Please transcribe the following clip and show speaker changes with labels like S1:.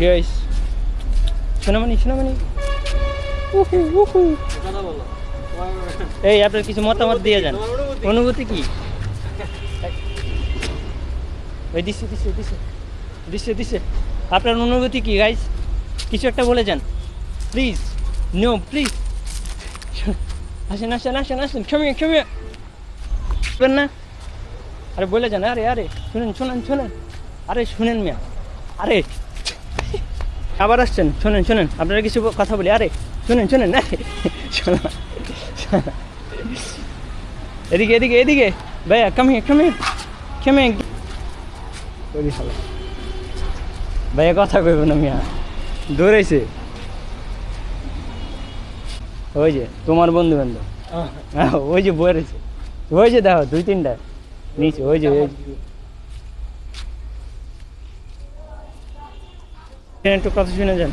S1: Guys সোনামণি সোনামণি। উহু, উহু। এই আপনার কিছু মতামত দিয়ে যান।
S2: অনুভূতি?
S1: কি? ওই দিচ্ছে দিচ্ছে দিচ্ছে দিচ্ছে দিচ্ছে আপনার অনুভূতি কি গাইস কিছু একটা বলে যান। প্লিজ নো প্লিজ আসেন আসেন আসেন আসেন। ক্ষমে ক্ষমে। বলবেন না। আরে বলে যান। আরে আরে শুনেন শুনেন শুনেন। আরে শুনেন মিয়া। আরে আবার আসছেন? শোনেন শোনেন আপনারা কিছু কথা বলি। আরে শুনেন শুনেন শোনো। এদিকে এদিকে এদিকে। ভাইয়া কাম কাম কাম ভাইয়া কথা কইব না মিয়া। দৌড়াইছে। ওই যে তোমার বন্ধু বান্ধব হ্যাঁ, ওই যে বয়ে রয়েছে ওই যে দেখো দুই তিনটা নিচে ওই যে ওই যে। একটু কথা শুনে যান